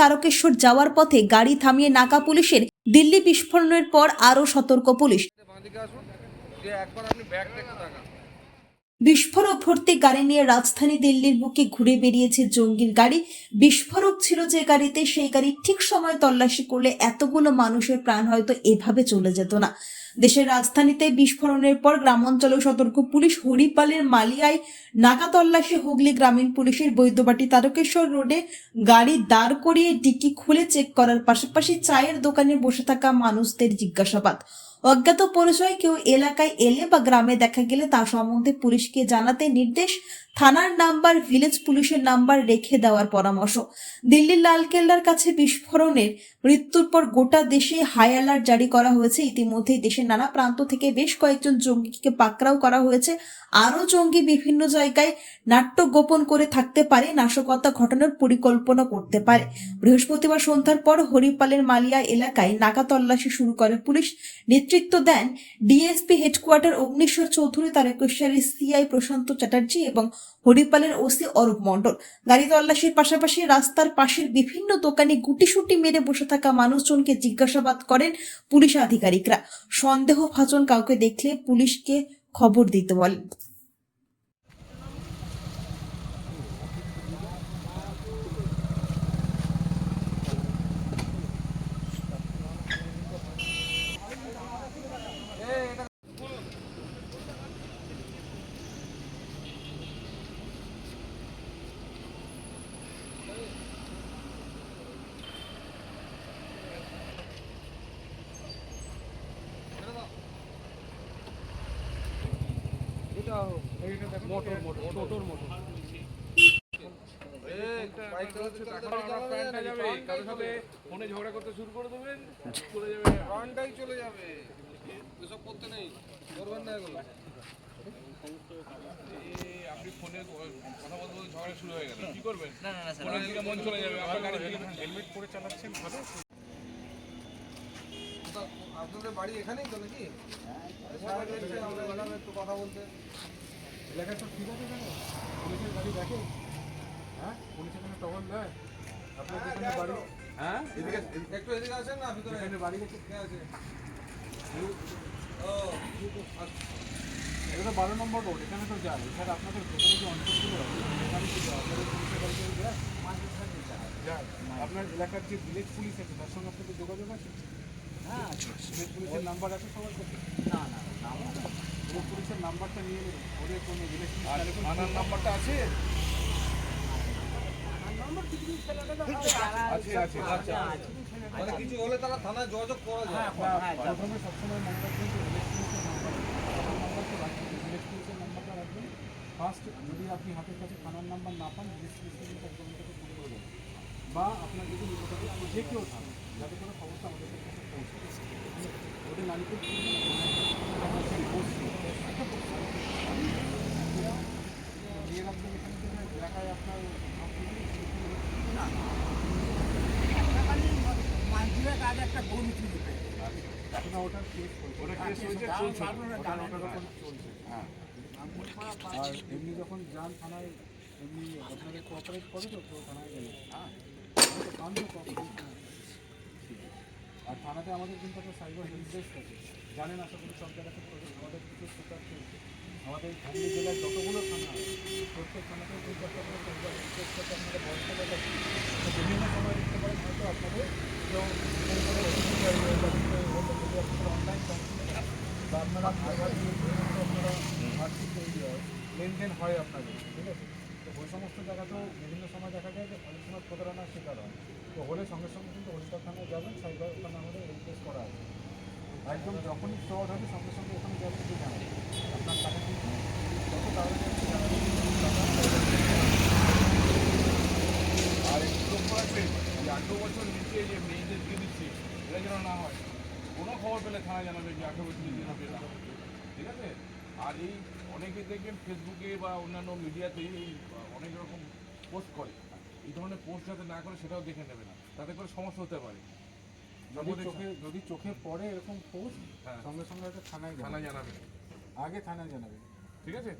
তারকেশ্বর যাওয়ার পথে গাড়ি থামিয়ে নাকা পুলিশের দিল্লি বিস্ফোরণের পর আরও সতর্ক পুলিশ। বিস্ফোরক ভর্তি গাড়ি নিয়ে রাজধানী দিল্লির বুকে ঘুরে বেরিয়েছে জঙ্গির গাড়ি। বিস্ফোরক ছিল যে গাড়িতে, সেই গাড়ি ঠিক সময় তল্লাশি করলে এতগুলো মানুষের প্রাণ হয়তো এভাবে চলে যেত না। দেশের রাজধানীতে বিস্ফোরণের পর গ্রামাঞ্চলে সতর্ক পুলিশ হরিপালের মালিয়ায় নাকা তল্লাশি হুগলি গ্রামীণ পুলিশের বৈদ্যবাটি তারকেশ্বর রোডে গাড়ি দাঁড় করিয়ে ডিকি খুলে চেক করার পাশাপাশি চায়ের দোকানে বসে থাকা মানুষদের জিজ্ঞাসাবাদ। অজ্ঞাত পরিচয় কেউ এলাকায় এলে বা গ্রামে দেখা গেলে তা সম্বন্ধে পুলিশকে জানাতে নির্দেশ থানার নাম্বার, ভিলেজ পুলিশের নাম্বার রেখে দেওয়ার পরামর্শ। দিল্লির লালকেল্লার কাছে বিস্ফোরণের মৃত্যুর পর গোটা দেশে হাই অ্যালার্ট জারি করা হয়েছে। ইতিমধ্যেই দেশের নানা প্রান্ত থেকে বেশ কয়েকজন জঙ্গিকে পাকড়াও করা হয়েছে। আরও জঙ্গি বিভিন্ন জায়গায় নাট্য গোপন করে থাকতে পারে, নাশকতা ঘটানোর পরিকল্পনা করতে পারে। বৃহস্পতিবার সন্ধ্যার পর হরিপালের মালিয়া এলাকায় নাকা তল্লাশি শুরু করে পুলিশ। নেতৃত্ব দেন ডিএসপি হেডকোয়ার্টার অগ্নিশ্বর চৌধুরী, তারকেশ্বরের সিআই প্রশান্ত চ্যাটার্জি এবং হরিপালের ওসি অরূপ মণ্ডল। গাড়ি তল্লাশির পাশাপাশি রাস্তার পাশের বিভিন্ন দোকানে গুটিসুটি মেরে বসে থাকা মানুষজনকে জিজ্ঞাসাবাদ করেন পুলিশ আধিকারিকরা। সন্দেহ ভাজন কাউকে দেখলে পুলিশকে খবর দিতে বলেন মোটর মোটর টোটোর মোটর বাইক চালাতে চালাতে গাড়ি চালানো যায় না, যাবে ফোনে ঝগড়া করতে শুরু করে দেবেন চলে যাবে প্রাণটাই চলে যাবে এসব করতে নেই করবেন না এগুলো আপনি ফোনে কথা বলতে বলতে ঝগড়া শুরু হয়ে গেল কি করবেন না না না ফোনের দিকে মন চলে যাবে আপনার গাড়ি হেলমেট পরে চালাচ্ছেন ভালো আপনাদের বাড়ি এখানেই তো নাকি এলাম একটু কথা বলতে। এলাকায় সব ঠিক আছে কেন? পুলিশের গাড়ি দেখে? হ্যাঁ? পুলিশ এখানে টহল দেয়? আপনার যেখানে বাড়ি? হ্যাঁ? এদিকে একটু এদিকে আসেন না ভিতরে। এখানে বাড়ি গেছে কে আছে? ও। এটা তো বারো নম্বর রোড এখানে তো যায় এছাড়া আপনাদের ভেতরে যে অঞ্চলগুলো সেখানে কি আপনাদের পুলিশের গাড়ি যায়? যায় আপনার এলাকার যে ভিলেজ পুলিশ আছে তার সঙ্গে আপনাদের যোগাযোগ আছে? হ্যাঁ ভিলেজ পুলিশের নাম্বার আছে সবার কাছে? না না ভিলেজ পুলিশের নাম্বারটা নিয়ে ওদের কোনো ভিলেজ থানার নাম্বারটা আছে? আছে আছে। আচ্ছা মানে কিছু হলে তারা থানায় যোগাযোগ করা যায়। প্রথমে সবসময় মনে রাখবেন যে নাম্বার রাখবেন নাম্বারটা রাখবেন। ফার্স্ট যদি আপনি হাতের কাছে থানার নাম্বার না পান কিন্তু কাছে ফোন করে দেবেন। বা আপনার যদি নিকটে যে কেউ থাকেন যাতে করে খবরটা আমাদের কাছে পৌঁছে। ওদের নালিপুর আর এমনি যখন যান থানায়, এমনি আপনাদের কোঅপারেট করে তো থানায় গেলে হ্যাঁ আমরা তো করে। আর থানাতে আমাদের কিন্তু একটা সাইবার হেল্প ডেস্ক আছে জানেন আশা করি সব জায়গাতে। আমাদের কিছু সুপার আমাদের হুগলি জেলার যতগুলো থানা প্রত্যেক থানাতে কিন্তু একটা করে সাইবার হেল্প ডেস্ক আছে আপনাদের বয়স্ক বিভিন্ন সময় দেখতে পারেন হয়তো আপনাদের কেউ অনলাইন বা আপনারা আধার দিয়ে আপনারা আর্থিক লেনদেন হয় আপনাদের ঠিক আছে? তো ওই সমস্ত জায়গাতেও বিভিন্ন সময় দেখা যায় যে অনেক সময় প্রতারণার শিকার হয়। তো হলে সঙ্গে সঙ্গে কিন্তু হরিদ্বার থানায় যাবেন, সাইবার ওখানে আমাদের রেজিস্টার করা আছে। একদম যখনই ফ্রড হবে, সঙ্গে সঙ্গে ওখানে যাবেন যে জানাবেন আপনার টাকা কিন্তু আর লক্ষ্য আঠেরো বছর নিচে যে মেয়েদের দিয়ে দিচ্ছে এটা যেন না হয়, কোনো খবর পেলে থানায় জানাবে যে আঠেরো বছর নিচে না পেলে ঠিক আছে? আর এই অনেকে দেখবেন ফেসবুকে বা অন্যান্য মিডিয়াতে এই অনেক রকম পোস্ট করে। এই ধরনের পোস্ট যাতে না করে সেটাও দেখে নেবে না। তাতে করে সমস্যা হতে পারে। যদি চোখে যদি চোখে পড়ে এরকম পোস্ট হ্যাঁ। সঙ্গে সঙ্গে একটা থানায় থানায় জানাবে। আগে থানায় জানাবে। ঠিক আছে?